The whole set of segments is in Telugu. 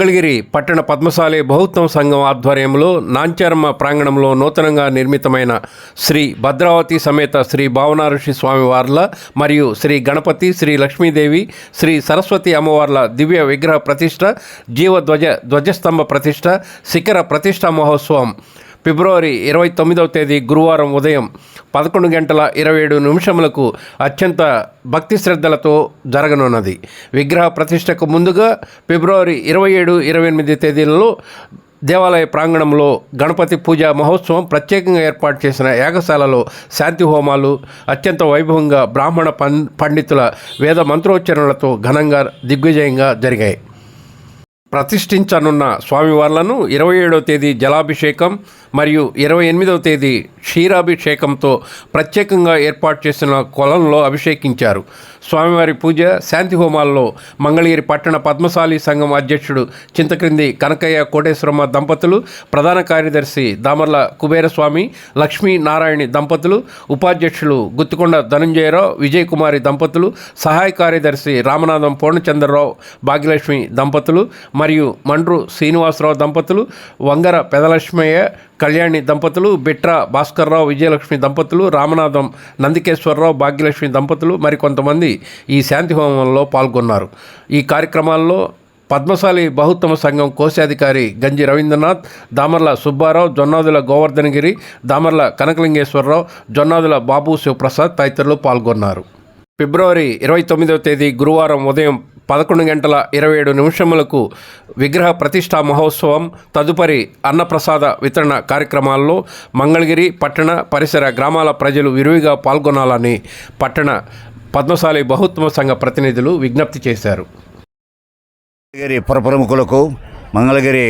మంగళగిరి పట్టణ పద్మశాలి బహుత్వం సంఘం ఆధ్వర్యంలో నాంచారమ్మ ప్రాంగణంలో నూతనంగా నిర్మితమైన శ్రీ భద్రావతి సమేత శ్రీ భావనాఋషి స్వామివార్ల మరియు శ్రీ గణపతి శ్రీ లక్ష్మీదేవి శ్రీ సరస్వతి అమ్మవార్ల దివ్య విగ్రహ ప్రతిష్ట జీవధ్వజ ధ్వజస్తంభ ప్రతిష్ట శిఖర ప్రతిష్ఠా మహోత్సవం. ఫిబ్రవరి ఇరవై తొమ్మిదవ తేదీ గురువారం ఉదయం పదకొండు గంటల ఇరవై ఏడు నిమిషములకు అత్యంత భక్తి శ్రద్ధలతో జరగనున్నది. విగ్రహ ప్రతిష్టకు ముందుగా ఫిబ్రవరి ఇరవై ఏడు ఇరవై ఎనిమిది తేదీలలో దేవాలయ ప్రాంగణంలో గణపతి పూజ మహోత్సవం ప్రత్యేకంగా ఏర్పాటు చేసిన యాగశాలలో శాంతి హోమాలు అత్యంత వైభవంగా బ్రాహ్మణ పం పండితుల వేద మంత్రోచ్చరణలతో ఘనంగా దిగ్విజయంగా జరిగాయి. ప్రతిష్ఠించనున్న స్వామివార్లను ఇరవై ఏడవ తేదీ జలాభిషేకం మరియు ఇరవై ఎనిమిదవ తేదీ క్షీరాభిషేకంతో ప్రత్యేకంగా ఏర్పాటు చేసిన కొలంలో అభిషేకించారు. స్వామివారి పూజ శాంతి హోమాల్లో మంగళగిరి పట్టణ పద్మశాలి సంఘం అధ్యక్షుడు చింతక్రింది కనకయ్య కోటేశ్వరమ్మ దంపతులు ప్రధాన కార్యదర్శి దామర్ల కుబేరస్వామి లక్ష్మీ నారాయణి దంపతులు ఉపాధ్యక్షులు గుత్తికొండ ధనంజయరావు విజయకుమారి దంపతులు సహాయ కార్యదర్శి రామనాథం పూర్ణచంద్రరావు భాగ్యలక్ష్మి దంపతులు మరియు మండ్రు శ్రీనివాసరావు దంపతులు వంగర పెదలక్ష్మయ్య కళ్యాణి దంపతులు బిట్ర భాస్కర్రావు విజయలక్ష్మి దంపతులు రామనాథం నందికేశ్వరరావు భాగ్యలక్ష్మి దంపతులు మరికొంతమంది ఈ శాంతి హోమంలో పాల్గొన్నారు. ఈ కార్యక్రమాల్లో పద్మశాలి బహుత్తమ సంఘం కోశాధికారి గంజి రవీంద్రనాథ్ దామర్ల సుబ్బారావు జొన్నాదుల గోవర్ధనగిరి దామర్ల కనకలింగేశ్వరరావు జొన్నాదుల బాబు శివప్రసాద్ తదితరులు పాల్గొన్నారు. ఫిబ్రవరి ఇరవై తొమ్మిదవ తేదీ గురువారం ఉదయం పదకొండు గంటల ఇరవై ఏడు నిమిషములకు విగ్రహ ప్రతిష్టా మహోత్సవం తదుపరి అన్నప్రసాద వితరణ కార్యక్రమాల్లో మంగళగిరి పట్టణ పరిసర గ్రామాల ప్రజలు విరివిగా పాల్గొనాలని పట్టణ పద్మశాలి బహుత్వ సంఘ ప్రతినిధులు విజ్ఞప్తి చేశారు. మంగళగిరి పురప్రముఖులకు మంగళగిరి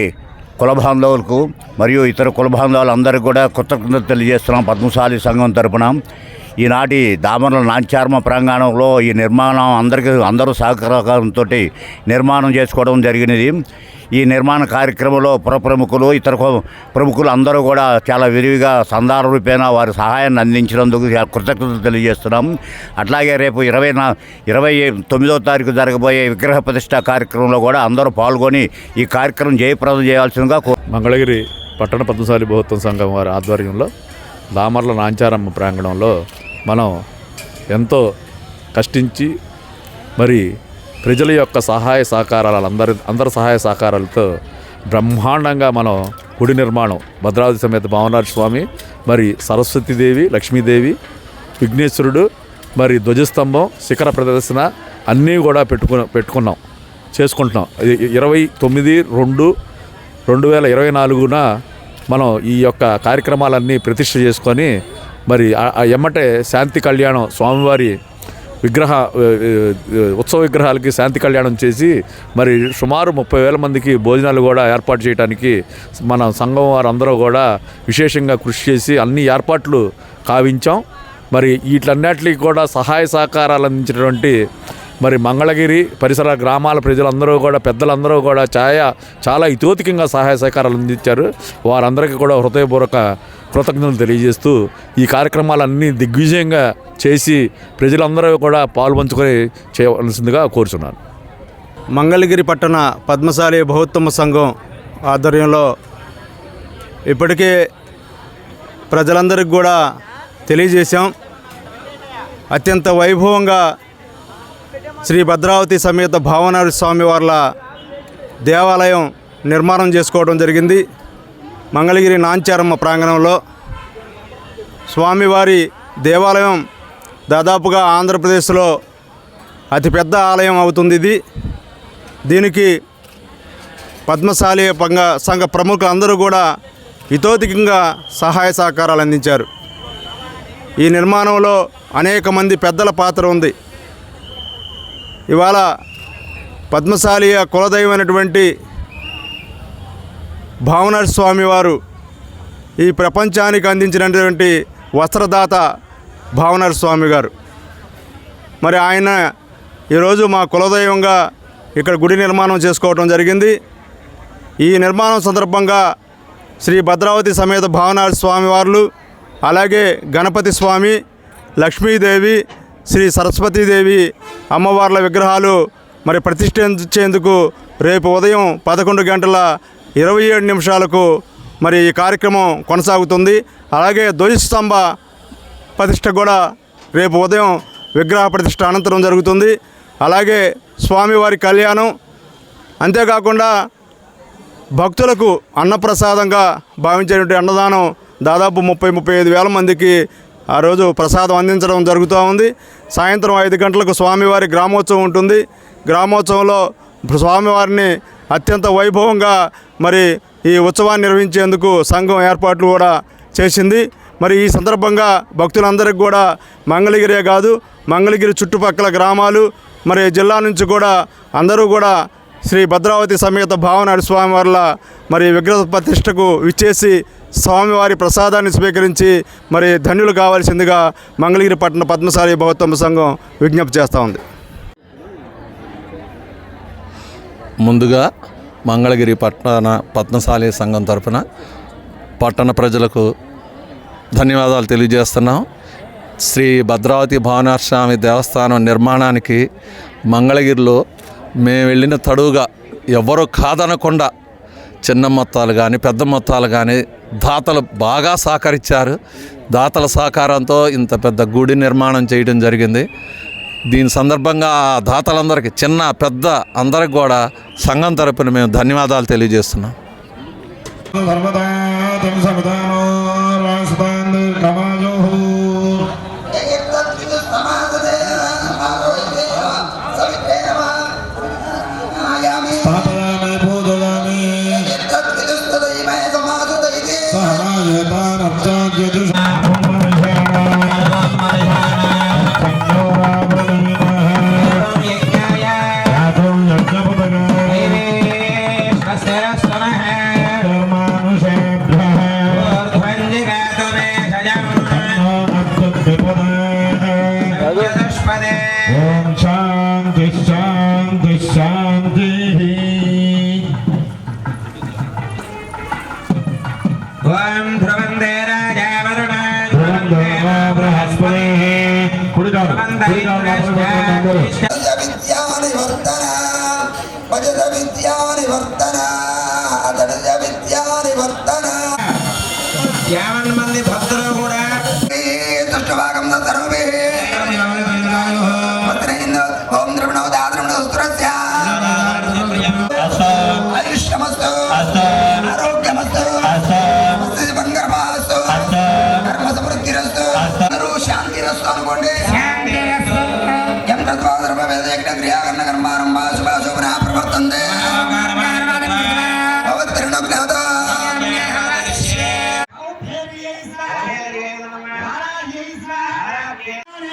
కుల బాంధవులకు మరియు ఇతర కుల బాంధవులందరికీ కూడా కృతజ్ఞత తెలియజేస్తున్నాం పద్మశాలి సంఘం తరపున. ఈనాటి దామర్ల నాంచార్మ ప్రాంగణంలో ఈ నిర్మాణం అందరికీ అందరూ సహకారంతో నిర్మాణం చేసుకోవడం జరిగినది. ఈ నిర్మాణ కార్యక్రమంలో పురప్రముఖులు ఇతర ప్రముఖులు అందరూ కూడా చాలా విరివిగా సందార రూపేణ వారి సహాయాన్ని అందించినందుకు కృతజ్ఞత కృతజ్ఞతలు తెలియజేస్తున్నాం. అట్లాగే రేపు ఇరవై నా ఇరవై తొమ్మిదో తారీఖు జరగబోయే విగ్రహ ప్రతిష్ట కార్యక్రమంలో కూడా అందరూ పాల్గొని ఈ కార్యక్రమం జయప్రదం చేయాల్సిందిగా కో మంగళగిరి పట్టణ పద్మశాలి బహుత్వం సంఘం వారి ఆధ్వర్యంలో దామర్ల నాంచారమ్మ ప్రాంగణంలో మనం ఎంతో కష్టించి మరి ప్రజల యొక్క సహాయ సహకారాలు అందరి అందరి సహాయ సహకారాలతో బ్రహ్మాండంగా మనం గుడి నిర్మాణం భద్రాద్రి సమేత భావనాథ స్వామి మరి సరస్వతీదేవి లక్ష్మీదేవి విఘ్నేశ్వరుడు మరి ధ్వజస్తంభం శిఖర ప్రదర్శన అన్నీ కూడా పెట్టుకు పెట్టుకున్నాం చేసుకుంటున్నాం. ఇరవై తొమ్మిది రెండు రెండు వేల ఇరవై నాలుగున మనం ఈ యొక్క కార్యక్రమాలన్నీ ప్రతిష్ట చేసుకొని మరి ఆ- ఎమ్మటే శాంతి కళ్యాణం స్వామివారి విగ్రహ ఉత్సవ విగ్రహాలకి శాంతి కళ్యాణం చేసి మరి సుమారు ముప్పై వేల మందికి భోజనాలు కూడా ఏర్పాటు చేయడానికి మన సంఘం వారందరూ కూడా విశేషంగా కృషి చేసి అన్ని ఏర్పాట్లు కావించాం. మరి వీటిలన్నిటికీ కూడా సహాయ సహకారాలు అందించినటువంటి మరి మంగళగిరి పరిసర గ్రామాల ప్రజలందరూ కూడా పెద్దలందరూ కూడా ఛాయ చాలా ఇతోతికంగా సహాయ సహకారాలు అందించారు. వారందరికీ కూడా హృదయపూర్వక కృతజ్ఞతలు తెలియజేస్తూ ఈ కార్యక్రమాలన్నీ దిగ్విజయంగా చేసి ప్రజలందరూ కూడా పాల్పంచుకొని చేయవలసిందిగా కోరుచున్నాను. మంగళగిరి పట్టణ పద్మశాలి బహుత్తమ సంఘం ఆధ్వర్యంలో ఇప్పటికే ప్రజలందరికీ కూడా తెలియజేశాం. అత్యంత వైభవంగా శ్రీ భద్రావతి సమేత భావనారి స్వామి వార్ల దేవాలయం నిర్మాణం చేసుకోవడం జరిగింది. మంగళగిరి నాంచారమ్మ ప్రాంగణంలో స్వామివారి దేవాలయం దాదాపుగా ఆంధ్రప్రదేశ్లో అతిపెద్ద ఆలయం అవుతుంది ఇది. దీనికి పద్మశాలి పంగ సంఘ ప్రముఖులందరూ కూడా ఇతోధికంగా సహాయ సహకారాలు అందించారు. ఈ నిర్మాణంలో అనేక మంది పెద్దల పాత్ర ఉంది. ఇవాళ పద్మశాలియ కులదైవమైనటువంటి భావనర్ స్వామి వారు ఈ ప్రపంచానికి అందించినటువంటి వస్త్రదాత భావనర్ స్వామి గారు. మరి ఆయన ఈరోజు మా కులదైవంగా ఇక్కడ గుడి నిర్మాణం చేసుకోవడం జరిగింది. ఈ నిర్మాణం సందర్భంగా శ్రీ భద్రావతి సమేత భావనాథ స్వామి వార్లు అలాగే గణపతి స్వామి లక్ష్మీదేవి శ్రీ సరస్వతీదేవి అమ్మవార్ల విగ్రహాలు మరి ప్రతిష్ఠించేందుకు రేపు ఉదయం పదకొండు గంటల ఇరవై ఏడు నిమిషాలకు మరి ఈ కార్యక్రమం కొనసాగుతుంది. అలాగే ధ్వజస్తంభ ప్రతిష్ట కూడా రేపు ఉదయం విగ్రహ ప్రతిష్ట అనంతరం జరుగుతుంది. అలాగే స్వామివారి కళ్యాణం. అంతేకాకుండా భక్తులకు అన్నప్రసాదంగా భావించేటువంటి అన్నదానం దాదాపు ముప్పై ముప్పై ఐదు వేల మందికి ఆ రోజు ప్రసాదం అందించడం జరుగుతూ ఉంది. సాయంత్రం ఐదు గంటలకు స్వామివారి గ్రామోత్సవం ఉంటుంది. గ్రామోత్సవంలో స్వామివారిని అత్యంత వైభవంగా మరి ఈ ఉత్సవాన్ని నిర్వహించేందుకు సంఘం ఏర్పాట్లు కూడా చేసింది. మరి ఈ సందర్భంగా భక్తులందరికీ కూడా మంగళగిరే కాదు మంగళగిరి చుట్టుపక్కల గ్రామాలు మరి జిల్లా నుంచి కూడా అందరూ కూడా శ్రీ భద్రావతి సమేత భావనాడు స్వామివార్ల మరి విగ్రహ ప్రతిష్టకు విచ్చేసి స్వామివారి ప్రసాదాన్ని స్వీకరించి మరి ధన్యులు కావాల్సిందిగా మంగళగిరి పట్టణ పద్మశాలి బౌద్ధమ్మ సంఘం విజ్ఞప్తి చేస్తూ ఉంది. ముందుగా మంగళగిరి పట్టణ పద్మశాలి సంఘం తరపున పట్టణ ప్రజలకు ధన్యవాదాలు తెలియజేస్తున్నాం. శ్రీ భద్రావతి భావనాస్వామి దేవస్థానం నిర్మాణానికి మంగళగిరిలో మేము వెళ్ళిన తడువుగా ఎవరు కాదనకుండా చిన్న మొత్తాలు కానీ పెద్ద మొత్తాలు కానీ దాతలు బాగా సహకరించారు. దాతల సహకారంతో ఇంత పెద్ద గుడి నిర్మాణం చేయడం జరిగింది. దీని సందర్భంగా ఆ దాతలందరికీ చిన్న పెద్ద అందరికి కూడా సంఘం తరపున మేము ధన్యవాదాలు తెలియజేస్తున్నాం. శాంతి శాంతి ఓం ధ్రువందే బృహస్పతి కుడికాలు కుడికాలు విద్యానివర్తన భజత విద్యానివర్తన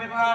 विभो